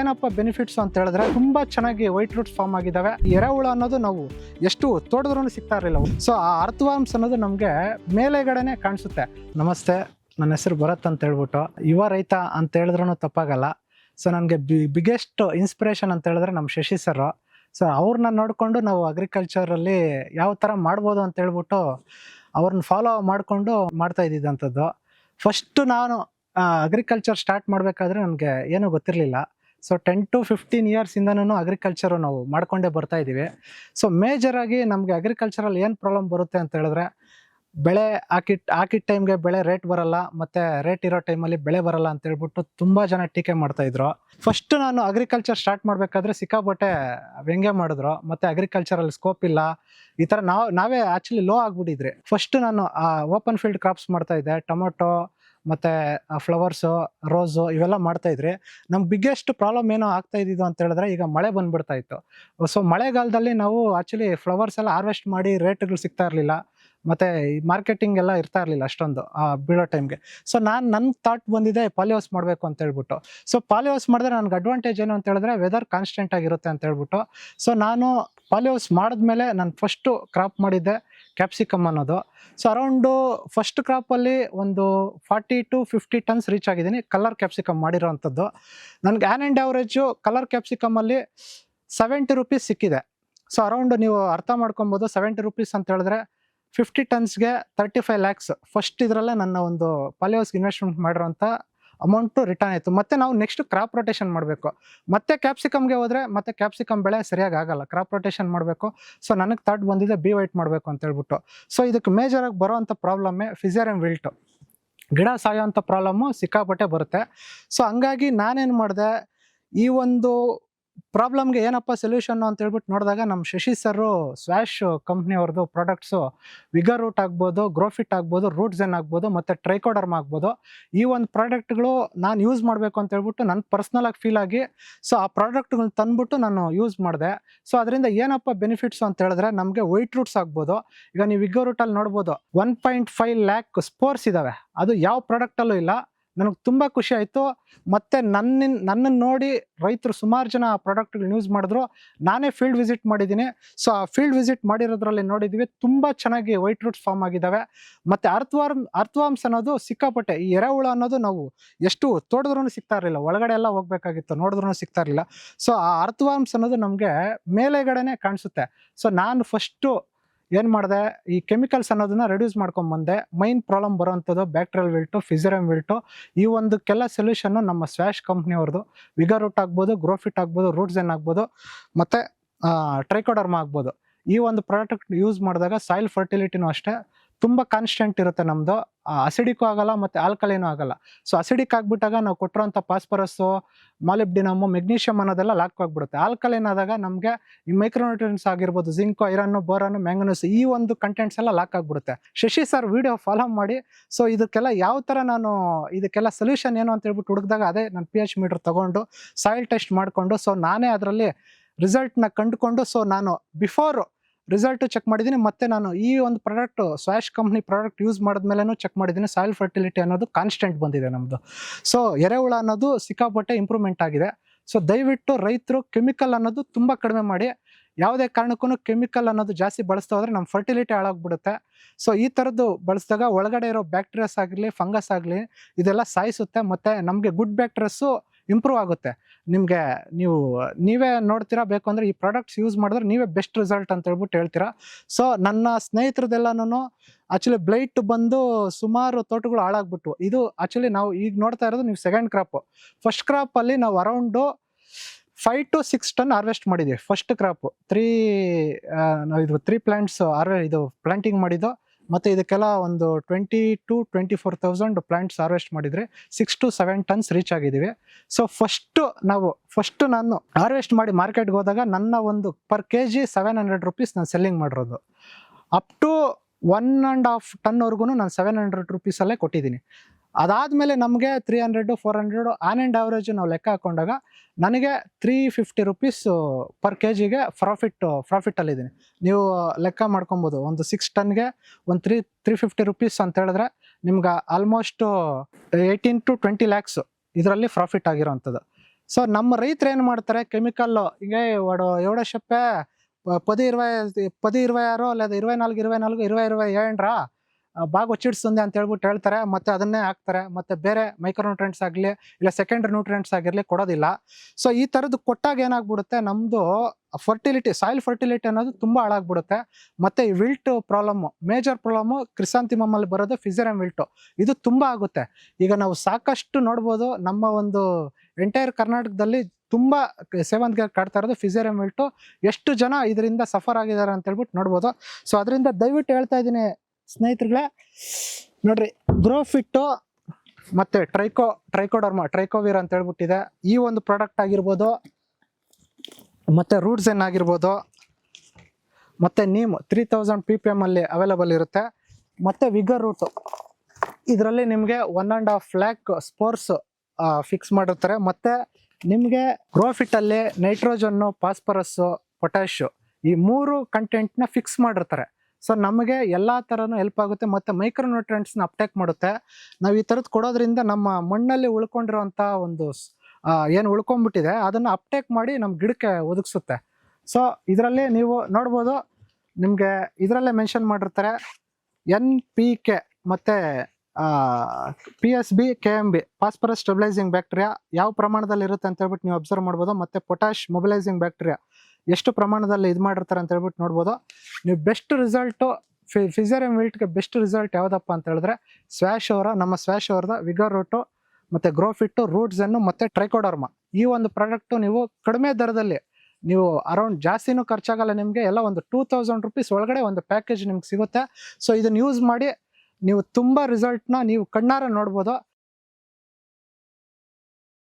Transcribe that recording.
ಏನಪ್ಪ ಬೆನಿಫಿಟ್ಸ್ ಅಂತ ಹೇಳಿದ್ರೆ ತುಂಬಾ ಚೆನ್ನಾಗಿ ವೈಟ್ ರೂಟ್ಸ್ ಫಾರ್ಮ್ ಆಗಿದ್ದಾವೆ. ಎರೆಹುಳ ಅನ್ನೋದು ನಾವು ಎಷ್ಟು ತೋಟದ್ರೂ ಸಿಗ್ತಾ ಇರಲಿಲ್ಲ. ಸೊ ಆ ಅರ್ಥವಾಂಶ ಅನ್ನೋದು ನಮಗೆ ಮೇಲೆಗಡೆನೆ ಕಾಣಿಸುತ್ತೆ. ನಮಸ್ತೆ, ನನ್ನ ಹೆಸರು ಭರತ್ ಅಂತ ಹೇಳ್ಬಿಟ್ಟು ಯುವ ರೈತ ಅಂತ ಹೇಳಿದ್ರೂ ತಪ್ಪಾಗಲ್ಲ. ಸೊ ನನಗೆ ಬಿ ಬಿಗ್ಗೆಸ್ಟ್ ಇನ್ಸ್ಪಿರೇಷನ್ ಅಂತ ಹೇಳಿದ್ರೆ ನಮ್ಮ ಶಶಿ ಸರ್ ಸೊ ಅವ್ರನ್ನ ನೋಡಿಕೊಂಡು ನಾವು ಅಗ್ರಿಕಲ್ಚರಲ್ಲಿ ಯಾವ ಥರ ಮಾಡ್ಬೋದು ಅಂತ ಹೇಳ್ಬಿಟ್ಟು ಅವ್ರನ್ನ ಫಾಲೋ ಮಾಡಿಕೊಂಡು ಮಾಡ್ತಾ ಇದ್ದಿದ್ದಂಥದ್ದು. ಫಸ್ಟ್ ನಾನು ಅಗ್ರಿಕಲ್ಚರ್ ಸ್ಟಾರ್ಟ್ ಮಾಡಬೇಕಾದ್ರೆ ನನಗೆ ಏನೂ ಗೊತ್ತಿರಲಿಲ್ಲ. ಸೊ ಟೆನ್ ಟು ಫಿಫ್ಟೀನ್ ಇಯರ್ಸಿಂದನೂ ಅಗ್ರಿಕಲ್ಚರು ನಾವು ಮಾಡ್ಕೊಂಡೇ ಬರ್ತಾ ಇದ್ದೀವಿ ಸೊ ಮೇಜರಾಗಿ ನಮಗೆ ಅಗ್ರಿಕಲ್ಚರಲ್ಲಿ ಏನು ಪ್ರಾಬ್ಲಮ್ ಬರುತ್ತೆ ಅಂತ ಹೇಳಿದ್ರೆ, ಬೆಳೆ ಹಾಕಿಟ್ ಹಾಕಿದ ಟೈಮ್ಗೆ ಬೆಳೆ ರೇಟ್ ಬರಲ್ಲ, ಮತ್ತು ರೇಟ್ ಇರೋ ಟೈಮಲ್ಲಿ ಬೆಳೆ ಬರಲ್ಲ ಅಂತ ಹೇಳ್ಬಿಟ್ಟು ತುಂಬ ಜನ ಟೀಕೆ ಮಾಡ್ತಾಯಿದ್ರು ಫಸ್ಟು ನಾನು ಅಗ್ರಿಕಲ್ಚರ್ ಸ್ಟಾರ್ಟ್ ಮಾಡಬೇಕಾದ್ರೆ ಸಿಕ್ಕಾಪಟ್ಟೆ ವ್ಯಂಗ್ಯ ಮಾಡಿದ್ರು, ಮತ್ತು ಅಗ್ರಿಕಲ್ಚರಲ್ಲಿ ಸ್ಕೋಪ್ ಇಲ್ಲ. ಈ ಥರ ನಾವು, ನಾವೇ ಆ್ಯಕ್ಚುಲಿ ಲೋ ಆಗಿಬಿಟ್ಟಿದ್ರಿ. ಫಸ್ಟ್ ನಾನು ಓಪನ್ ಫೀಲ್ಡ್ ಕ್ರಾಪ್ಸ್ ಮಾಡ್ತಾಯಿದ್ದೆ ಟೊಮೊಟೊ ಮತ್ತೆ ಫ್ಲವರ್ಸು ರೋಸು ಇವೆಲ್ಲ ಮಾಡ್ತಾಯಿದ್ರಿ ನಮ್ಗೆ ಬಿಗ್ಗೆಸ್ಟ್ ಪ್ರಾಬ್ಲಮ್ ಏನೋ ಆಗ್ತಾ ಇದ್ದಿದ್ದು ಅಂತ ಹೇಳಿದ್ರೆ ಈಗ ಮಳೆ ಬಂದ್ಬಿಡ್ತಾ ಇತ್ತು. ಸೊ ಮಳೆಗಾಲದಲ್ಲಿ ನಾವು ಆ್ಯಕ್ಚುಲಿ ಫ್ಲವರ್ಸ್ ಎಲ್ಲ ಹಾರ್ವೆಸ್ಟ್ ಮಾಡಿ ರೇಟ್ಗಳು ಸಿಗ್ತಾ ಇರಲಿಲ್ಲ. ಮತ್ತೆ ಮಾರ್ಕೆಟಿಂಗ್ ಎಲ್ಲ ಇರ್ತಾ ಇರಲಿಲ್ಲ ಅಷ್ಟೊಂದು, ಆ, ಬೀಳೋ ಟೈಮ್ಗೆ ಸೊ ನಾನು ನನ್ನ ಥಾಟ್ ಬಂದಿದೆ ಪಾಲಿಹೌಸ್ ಮಾಡಬೇಕು ಅಂತ ಹೇಳ್ಬಿಟ್ಟು. ಸೊ ಪಾಲಿಹೌಸ್ ಮಾಡಿದ್ರೆ ನನಗೆ ಅಡ್ವಾಂಟೇಜ್ ಏನು ಅಂತ ಹೇಳಿದ್ರೆ ವೆದರ್ ಕಾನ್ಸ್ಟೆಂಟ್ ಆಗಿರುತ್ತೆ ಅಂತ ಹೇಳ್ಬಿಟ್ಟು. ಸೊ ನಾನು ಪಾಲಿಹೌಸ್ ಮಾಡಿದ್ಮೇಲೆ ನಾನು ಫಸ್ಟು ಕ್ರಾಪ್ ಮಾಡಿದ್ದೆ ಕ್ಯಾಪ್ಸಿಕಮ್ ಅನ್ನೋದು. ಸೊ ಅರೌಂಡು ಫಸ್ಟ್ ಕ್ರಾಪಲ್ಲಿ ಒಂದು forty to fifty tons reach ಆಗಿದ್ದೀನಿ ಕಲರ್ ಕ್ಯಾಪ್ಸಿಕಮ್ ಮಾಡಿರೋ ಅಂಥದ್ದು ನನಗೆ ಆ್ಯನ್ ಆ್ಯಂಡ್ ಆವ್ರೇಜು ಕಲರ್ ಕ್ಯಾಪ್ಸಿಕಮಲ್ಲಿ ಸೆವೆಂಟಿ ರುಪೀಸ್ ಸಿಕ್ಕಿದೆ. ಸೊ ಅರೌಂಡ್ ನೀವು ಅರ್ಥ ಮಾಡ್ಕೊಬೋದು ಸೆವೆಂಟಿ ರುಪೀಸ್ ಅಂತ ಹೇಳಿದ್ರೆ ಫಿಫ್ಟಿ ಟನ್ಸ್ಗೆ ತರ್ಟಿ ಫೈವ್ ಲ್ಯಾಕ್ಸ್ ಫಸ್ಟ್ ಇದರಲ್ಲೇ ನನ್ನ ಒಂದು ಪಾಲಿಹೌಸ್ಗೆ ಇನ್ವೆಸ್ಟ್ಮೆಂಟ್ ಮಾಡಿರೋಂಥ ಅಮೌಂಟು ರಿಟರ್ನ್ ಆಯಿತು. ಮತ್ತೆ ನಾವು ನೆಕ್ಸ್ಟ್ ಕ್ರಾಪ್ ರೊಟೇಷನ್ ಮಾಡಬೇಕು. ಮತ್ತೆ ಕ್ಯಾಪ್ಸಿಕಮ್ಗೆ ಹೋದರೆ ಮತ್ತೆ ಕ್ಯಾಪ್ಸಿಕಮ್ ಬೆಳೆ ಸರಿಯಾಗಿ ಆಗಲ್ಲ. ಕ್ರಾಪ್ ರೊಟೇಷನ್ ಮಾಡಬೇಕು. ಸೊ ನನಗೆ ಥರ್ಡ್ ಬಂದಿದೆ ಬಿ ವೈಟ್ ಮಾಡಬೇಕು ಅಂತ ಹೇಳ್ಬಿಟ್ಟು. ಸೊ ಇದಕ್ಕೆ ಮೇಜರಾಗಿ ಬರೋವಂಥ ಪ್ರಾಬ್ಲಮ್ಮೇ ಫಿಸಿಯರಮ್ ವಿಲ್ಟು ಗಿಡ ಸಾಯೋವಂಥ ಪ್ರಾಬ್ಲಮ್ಮು ಸಿಕ್ಕಾಪಟ್ಟೆ ಬರುತ್ತೆ. ಸೊ ಹಂಗಾಗಿ ನಾನೇನು ಮಾಡಿದೆ, ಈ ಒಂದು ಪ್ರಾಬ್ಲಮ್ಗೆ ಏನಪ್ಪ ಸೊಲ್ಯೂಷನ್ ಅಂತ ಹೇಳ್ಬಿಟ್ಟು ನೋಡಿದಾಗ ನಮ್ಮ ಶಶಿ ಸರು ಸ್ವ್ಯಾಶ್ ಕಂಪ್ನಿಯವ್ರದ್ದು ಪ್ರಾಡಕ್ಟ್ಸು ವಿಗರ್ ರೂಟ್ ಆಗ್ಬೋದು ಗ್ರೋಫಿಟ್ ಆಗ್ಬೋದು ರೂಟ್ ಜೆನ್ ಆಗ್ಬೋದು, ಮತ್ತು ಟ್ರೈಕೋಡರ್ಮ್ ಆಗ್ಬೋದು. ಈ ಒಂದು ಪ್ರಾಡಕ್ಟ್ಗಳು ನಾನು ಯೂಸ್ ಮಾಡಬೇಕು ಅಂತ ಹೇಳ್ಬಿಟ್ಟು ನನ್ನ ಪರ್ಸ್ನಲಾಗಿ ಫೀಲ್ ಆಗಿ ಸೊ ಆ ಪ್ರಾಡಕ್ಟ್ಗಳನ್ನ ತಂದ್ಬಿಟ್ಟು ನಾನು ಯೂಸ್ ಮಾಡಿದೆ. ಸೊ ಅದರಿಂದ ಏನಪ್ಪ ಬೆನಿಫಿಟ್ಸು ಅಂತ ಹೇಳಿದ್ರೆ ನಮಗೆ ವೈಟ್ ರೂಟ್ಸ್ ಆಗ್ಬೋದು. ಈಗ ನೀವು ವಿಗರ್ ರೂಟಲ್ಲಿ ನೋಡ್ಬೋದು one point five lakh spores ಇದ್ದಾವೆ ಅದು ಯಾವ ಪ್ರಾಡಕ್ಟಲ್ಲೂ ಇಲ್ಲ. ನನಗೆ ತುಂಬ ಖುಷಿ ಆಯಿತು. ಮತ್ತು ನನ್ನ ನನ್ನನ್ನು ನೋಡಿ ರೈತರು ಸುಮಾರು ಜನ ಆ ಪ್ರಾಡಕ್ಟ್ಗಳನ್ನ ಯೂಸ್ ಮಾಡಿದ್ರು. ನಾನೇ ಫೀಲ್ಡ್ ವಿಸಿಟ್ ಮಾಡಿದ್ದೀನಿ. ಸೊ, ಆ ಫೀಲ್ಡ್ ವಿಸಿಟ್ ಮಾಡಿರೋದ್ರಲ್ಲಿ ನೋಡಿದ್ವಿ, ತುಂಬ ಚೆನ್ನಾಗಿ ವೈಟ್ ರೂಟ್ಸ್ ಫಾರ್ಮ್ ಆಗಿದ್ದಾವೆ ಮತ್ತು ಅರ್ಥವಾರ್ಮ್ ಅರ್ಥವಾಂಸ ಅನ್ನೋದು ಸಿಕ್ಕಾಪಟ್ಟೆ, ಈ ಎರೆಹುಳ ಅನ್ನೋದು ನಾವು ಎಷ್ಟು ತೋಡಿದ್ರೂ ಸಿಗ್ತಾ ಇರಲಿಲ್ಲ. ಒಳಗಡೆ ಎಲ್ಲ ಹೋಗ್ಬೇಕಾಗಿತ್ತು ನೋಡಿದ್ರೂ ಸಿಗ್ತಾ ಇರಲಿಲ್ಲ. ಸೊ, ಆ ಅರ್ಥವಾಂಸ ಅನ್ನೋದು ನಮಗೆ ಮೇಲೆಗಡೆನೆ ಕಾಣಿಸುತ್ತೆ. ಸೊ, ನಾನು ಫಸ್ಟು ಏನು ಮಾಡಿದೆ, ಈ ಕೆಮಿಕಲ್ಸ್ ಅನ್ನೋದನ್ನ ರೆಡ್ಯೂಸ್ ಮಾಡ್ಕೊಂಬಂದೆ ಮೈನ್ ಪ್ರಾಬ್ಲಮ್ ಬರೋವಂಥದ್ದು ಬ್ಯಾಕ್ಟ್ರಿಯಲ್ ವಿಲ್ಟು ಫಿಸಿರಮ್ ವಿಲ್ಟು ಈ ಒಂದಕ್ಕೆಲ್ಲ ಸೊಲ್ಯೂಷನ್ನು ನಮ್ಮ ಸ್ವ್ಯಾಶ್ ಕಂಪ್ನಿಯವ್ರದ್ದು ವಿಗರ್ ರೂಟ್ ಆಗ್ಬೋದು ಗ್ರೋಫಿಟ್ ಆಗ್ಬೋದು ರೂಟ್ಸ್ ಏನ್ ಆಗ್ಬೋದು, ಮತ್ತು ಟ್ರೈಕೋಡರ್ಮ ಆಗ್ಬೋದು. ಈ ಒಂದು ಪ್ರಾಡಕ್ಟ್ ಯೂಸ್ ಮಾಡಿದಾಗ ಸಾಯಿಲ್ ಫರ್ಟಿಲಿಟಿನೂ ಅಷ್ಟೇ. ತುಂಬ ಕಾನ್ಸ್ಟೆಂಟ್ ಇರುತ್ತೆ ನಮ್ಮದು ಅಸಿಡಿಕ್ಕೂ ಆಗಲ್ಲ ಮತ್ತು ಆಲ್ಕಲಿನೂ ಆಗಲ್ಲ. ಸೊ ಅಸಿಡಿಕ್ ಆಗಿಬಿಟ್ಟಾಗ ನಾವು ಕೊಟ್ಟಿರೋಂಥ ಫಾಸ್ಫರಸ್ಸು ಮಾಲಿಬ್ಡಿನಮು ಮೆಗ್ನೀಷಿಯಮ್ ಅನ್ನೋದೆಲ್ಲ ಲಾಕ್ ಆಗಿಬಿಡುತ್ತೆ. ಆಲ್ಕಲೈನ್ ಆದಾಗ ನಮಗೆ ಈ ಮೈಕ್ರೋನ್ಯೂಟ್ರಿಯನ್ಸ್ ಆಗಿರ್ಬೋದು ಜಿಂಕು ಐರನ್ನು ಬೋರನ್ನು ಮ್ಯಾಂಗನೂಸ್ ಈ ಒಂದು ಕಂಟೆಂಟ್ಸ್ ಎಲ್ಲ ಲಾಕ್ ಆಗಿಬಿಡುತ್ತೆ. ಶಶಿ ಸರ್ ವಿಡಿಯೋ ಫಾಲೋ ಮಾಡಿ. ಸೊ ಇದಕ್ಕೆಲ್ಲ ಯಾವ ಥರ ನಾನು ಇದಕ್ಕೆಲ್ಲ ಸೊಲ್ಯೂಷನ್ ಏನು ಅಂತ ಹೇಳ್ಬಿಟ್ಟು ಹುಡುಕಿದಾಗ ಅದೇ ನಾನು ಪಿ ಎಚ್ ಮೀಟ್ರ್ ತೊಗೊಂಡು ಸಾಯಿಲ್ ಟೆಸ್ಟ್ ಮಾಡಿಕೊಂಡು ಸೊ ನಾನೇ ಅದರಲ್ಲಿ ರಿಸಲ್ಟ್ನ ಕಂಡುಕೊಂಡು ಸೊ ನಾನು ಬಿಫೋರ್ ರಿಸಲ್ಟ್ ಚೆಕ್ ಮಾಡಿದ್ದೀನಿ. ಮತ್ತೆ ನಾನು ಈ ಒಂದು product Swash company product use ಮಾಡಿದ್ಮೇಲೆನೂ check ಮಾಡಿದ್ದೀನಿ. ಸಾಯಿಲ್ ಫರ್ಟಿಲಿಟಿ ಅನ್ನೋದು ಕಾನ್ಸ್ಟೆಂಟ್ ಬಂದಿದೆ ನಮ್ಮದು ಸೊ ಎರೆಹುಳ ಅನ್ನೋದು ಸಿಕ್ಕಾಪಟ್ಟೆ ಇಂಪ್ರೂವ್ಮೆಂಟ್ ಆಗಿದೆ. ಸೊ ದಯವಿಟ್ಟು ರೈತರು ಕೆಮಿಕಲ್ ಅನ್ನೋದು ತುಂಬ ಕಡಿಮೆ ಮಾಡಿ. ಯಾವುದೇ ಕಾರಣಕ್ಕೂ ಕೆಮಿಕಲ್ ಅನ್ನೋದು ಜಾಸ್ತಿ ಬಳಸ್ತಾ ಹೋದರೆ ನಮ್ಮ ಫರ್ಟಿಲಿಟಿ ಹಾಳಾಗ್ಬಿಡುತ್ತೆ. ಸೊ ಈ ಥರದ್ದು ಬಳಸಿದಾಗ ಒಳಗಡೆ ಇರೋ ಬ್ಯಾಕ್ಟೀರಿಯಾಸ್ ಆಗಲಿ ಫಂಗಸ್ ಆಗಲಿ, ಇದೆಲ್ಲ ಸಾಯಿಸುತ್ತೆ. ಮತ್ತು ನಮಗೆ ಗುಡ್ ಬ್ಯಾಕ್ಟೀರಿಯಸ್ಸು ಇಂಪ್ರೂವ್ ಆಗುತ್ತೆ. ನಿಮಗೆ ನೀವು, ನೀವೇ ನೋಡ್ತೀರಾ ಬೇಕು ಅಂದರೆ ಈ ಪ್ರಾಡಕ್ಟ್ಸ್ ಯೂಸ್ ಮಾಡಿದ್ರೆ ನೀವೇ ಬೆಸ್ಟ್ ರಿಸಲ್ಟ್ ಅಂತ ಹೇಳ್ಬಿಟ್ಟು ಹೇಳ್ತೀರಾ? ಸೊ ನನ್ನ ಸ್ನೇಹಿತರದೆಲ್ಲನೂ ಆ್ಯಕ್ಚುಲಿ ಬ್ಲೈಟ್ ಬಂದು ಸುಮಾರು ತೋಟಗಳು ಹಾಳಾಗ್ಬಿಟ್ವು. ಇದು ಆ್ಯಕ್ಚುಲಿ ನಾವು ಈಗ ನೋಡ್ತಾ ಇರೋದು ನೀವು ಸೆಕೆಂಡ್ ಕ್ರಾಪು ಫಸ್ಟ್ ಕ್ರಾಪಲ್ಲಿ ನಾವು around five to six ton harvest ಮಾಡಿದ್ದೀವಿ ಫಸ್ಟ್ ಕ್ರಾಪ್ ತ್ರೀ ನಾವು ಇದು ತ್ರೀ ಪ್ಲಾಂಟ್ಸ್ ಹಾರ್ವೆ ಇದು ಪ್ಲಾಂಟಿಂಗ್ ಮಾಡಿದ್ದು. ಮತ್ತು ಇದಕ್ಕೆಲ್ಲ ಒಂದು twenty to twenty four thousand plants harvest ಮಾಡಿದರೆ six to seven tons reach ಆಗಿದ್ದೀವಿ ಸೊ ಫಸ್ಟು ನಾವು ಫಸ್ಟ್ ನಾನು ಹಾರ್ವೆಸ್ಟ್ ಮಾಡಿ ಮಾರ್ಕೆಟ್ಗೆ ಹೋದಾಗ ನನ್ನ ಒಂದು per K G seven hundred rupees ನಾನು ಸೆಲ್ಲಿಂಗ್ ಮಾಡಿರೋದು. Up to one and half ಟನ್ವರೆಗೂ ನಾನು ಸೆವೆನ್ ಹಂಡ್ರೆಡ್ ರುಪೀಸಲ್ಲೇ ಕೊಟ್ಟಿದ್ದೀನಿ. ಅದಾದಮೇಲೆ ನಮಗೆ three hundred four hundred on and average ನಾವು ಲೆಕ್ಕ ಹಾಕೊಂಡಾಗ ನನಗೆ three fifty rupees per K ಜಿಗೆ ಪ್ರಾಫಿಟ್ ಪ್ರಾಫಿಟಲ್ಲಿದ್ದೀನಿ ನೀವು ಲೆಕ್ಕ ಮಾಡ್ಕೊಬೋದು. ಒಂದು ಸಿಕ್ಸ್ ಟನ್ಗೆ ಒಂದು ತ್ರೀ ತ್ರೀ ಫಿಫ್ಟಿ ರುಪೀಸ್ ಅಂತ ಹೇಳಿದ್ರೆ ನಿಮ್ಗೆ almost eighteen to twenty lakhs ಇದರಲ್ಲಿ ಪ್ರಾಫಿಟ್ ಆಗಿರೋವಂಥದ್ದು ಸೊ ನಮ್ಮ ರೈತರು ಏನು ಮಾಡ್ತಾರೆ? ಕೆಮಿಕಲ್ಲು ಹಿಂಗೆ ಒಡೋ ಎವಡ ಶಪ್ಪೆ ಪದಿ ಇರುವ ಪದಿ ಇರುವ ಯಾರೋ ಅಲ್ಲದ ಇರುವೆ ನಾಲ್ಕು, ಇರುವ ನಾಲ್ಕು, ಇರುವ ಇರುವ ಏನ್ರಾ ಭಾಗವಚ್ಚಿಡ್ಸೊಂದೆ ಅಂತ ಹೇಳ್ಬಿಟ್ಟು ಹೇಳ್ತಾರೆ, ಮತ್ತೆ ಅದನ್ನೇ ಹಾಕ್ತಾರೆ, ಮತ್ತೆ ಬೇರೆ ಮೈಕ್ರೋ ನ್ಯೂಟ್ರೆಂಟ್ಸ್ ಆಗಲಿ, ಇಲ್ಲ ಸೆಕೆಂಡ್ ನ್ಯೂಟ್ರೆಂಟ್ಸ್ ಆಗಿರಲಿ ಕೊಡೋದಿಲ್ಲ. ಸೊ ಈ ಥರದ್ದು ಕೊಟ್ಟಾಗ ಏನಾಗ್ಬಿಡುತ್ತೆ ನಮ್ಮದು ಫರ್ಟಿಲಿಟಿ ಸಾಯಿಲ್ ಫರ್ಟಿಲಿಟಿ ಅನ್ನೋದು ತುಂಬ ಹಾಳಾಗ್ಬಿಡುತ್ತೆ. ಮತ್ತೆ ಈ ವಿಲ್ಟ್ ಪ್ರಾಬ್ಲಮ್ಮು ಮೇಜರ್ ಪ್ರಾಬ್ಲಮ್ಮು ಕ್ರಿಸಾಂತಿಮಮ್ಮಲ್ಲಿ ಬರೋದು ಫಿಸರಮ್ ವಿಲ್ಟು ಇದು ತುಂಬ ಆಗುತ್ತೆ. ಈಗ ನಾವು ಸಾಕಷ್ಟು ನೋಡ್ಬೋದು, ನಮ್ಮ ಒಂದು ಎಂಟೈರ್ ಕರ್ನಾಟಕದಲ್ಲಿ ತುಂಬ ಸೇವಂತಿಗೆ ಕಾಡ್ತಾ ಇರೋದು ಫಿಸಿಯರಮ್ ವಿಲ್ಟು ಎಷ್ಟು ಜನ ಇದರಿಂದ ಸಫರ್ ಆಗಿದ್ದಾರೆ ಅಂತ ಹೇಳ್ಬಿಟ್ಟು ನೋಡ್ಬೋದು. ಸೊ ಅದರಿಂದ ದಯವಿಟ್ಟು ಹೇಳ್ತಾ ಇದ್ದೀನಿ ಸ್ನೇಹಿತರುಗಳೇ, ನೋಡ್ರಿ ಗ್ರೋಫಿಟ್ಟು ಮತ್ತೆ ಟ್ರೈಕೋ ಟ್ರೈಕೋಡರ್ಮ ಟ್ರೈಕೋವೀರ್ ಅಂತ ಹೇಳ್ಬಿಟ್ಟಿದೆ. ಈ ಒಂದು ಪ್ರಾಡಕ್ಟ್ ಆಗಿರ್ಬೋದು, ಮತ್ತೆ ರೂಟ್ಸ್ ಏನ್ ಆಗಿರ್ಬೋದು, ಮತ್ತೆ neem three thousand P P ಎಮ್ಮಲ್ಲಿ available ಇರುತ್ತೆ. ಮತ್ತೆ ವಿಗರ್ ರೂಟು ಇದರಲ್ಲಿ ನಿಮಗೆ one and half lakh spores fix ಮಾಡಿರ್ತಾರೆ. ಮತ್ತೆ ನಿಮಗೆ ಗ್ರೋಫಿಟ್ ಅಲ್ಲಿ ನೈಟ್ರೋಜನ್ನು ಫಾಸ್ಫರಸ್ಸು ಪೊಟ್ಯಾಶು ಈ ಮೂರು ಕಂಟೆಂಟ್ನ ಫಿಕ್ಸ್ ಮಾಡಿರ್ತಾರೆ. ಸೊ ನಮಗೆ ಎಲ್ಲ ಥರನೂ ಹೆಲ್ಪ್ ಆಗುತ್ತೆ ಮತ್ತು ಮೈಕ್ರೋ ನ್ಯೂಟ್ರೆಂಟ್ಸ್ನ ಅಪ್ಟೇಕ್ ಮಾಡುತ್ತೆ. ನಾವು ಈ ಥರದ್ದು ಕೊಡೋದ್ರಿಂದ ನಮ್ಮ ಮಣ್ಣಲ್ಲಿ ಉಳ್ಕೊಂಡಿರುವಂಥ ಒಂದು ಏನು ಉಳ್ಕೊಂಡ್ಬಿಟ್ಟಿದೆ, ಅದನ್ನು ಅಪ್ಟೇಕ್ ಮಾಡಿ ನಮ್ಮ ಗಿಡಕ್ಕೆ ಒದಗಿಸುತ್ತೆ. ಸೊ ಇದರಲ್ಲಿ ನೀವು ನೋಡ್ಬೋದು, ನಿಮಗೆ ಇದರಲ್ಲೇ ಮೆನ್ಷನ್ ಮಾಡಿರ್ತಾರೆ ಎನ್ ಪಿ ಕೆ ಮತ್ತು P S B K M B phosphorus stabilising bacteria ಯಾವ ಪ್ರಮಾಣದಲ್ಲಿ ಇರುತ್ತೆ ಅಂತ ಹೇಳ್ಬಿಟ್ಟು ನೀವು ಅಬ್ಸರ್ವ್ ಮಾಡ್ಬೋದು, ಮತ್ತು ಪೊಟ್ಯಾಶ್ ಮೊಬಿಲೈಸಿಂಗ್ ಬ್ಯಾಕ್ಟೀರಿಯಾ ಎಷ್ಟು ಪ್ರಮಾಣದಲ್ಲಿ ಇದು ಮಾಡಿರ್ತಾರೆ ಅಂತ ಹೇಳ್ಬಿಟ್ಟು ನೋಡ್ಬೋದು. ನೀವು ಬೆಸ್ಟ್ ರಿಸಲ್ಟು ಫಿ ಫಿಸರಿಯಂ ವಿಲ್ಟ್ಗೆ ಬೆಸ್ಟ್ ರಿಸಲ್ಟ್ ಯಾವುದಪ್ಪ ಅಂತ ಹೇಳಿದ್ರೆ ಸ್ವ್ಯಾಶ್ ಅವರ, ನಮ್ಮ ಸ್ವ್ಯಾಶ್ ಅವರದ ವಿಗರ್ ರೂಟು ಮತ್ತು ಗ್ರೋಫಿಟ್ಟು ರೂಟ್ಸನ್ನು ಮತ್ತು ಟ್ರೈಕೋಡರ್ಮಾ ಈ ಒಂದು ಪ್ರಾಡಕ್ಟು ನೀವು ಕಡಿಮೆ ದರದಲ್ಲಿ ನೀವು ಅರೌಂಡ್ ಜಾಸ್ತಿನೂ ಖರ್ಚಾಗಲ್ಲ ನಿಮಗೆ, ಎಲ್ಲ ಒಂದು ಟೂ ತೌಸಂಡ್ ರುಪೀಸ್ ಒಳಗಡೆ ಒಂದು ಪ್ಯಾಕೇಜ್ ನಿಮ್ಗೆ ಸಿಗುತ್ತೆ. ಸೊ ಇದನ್ನು ಯೂಸ್ ಮಾಡಿ ನೀವು ತುಂಬ ರಿಸಲ್ಟ್ನ ನೀವು ಕಣ್ಣಾರ ನೋಡ್ಬೋದು.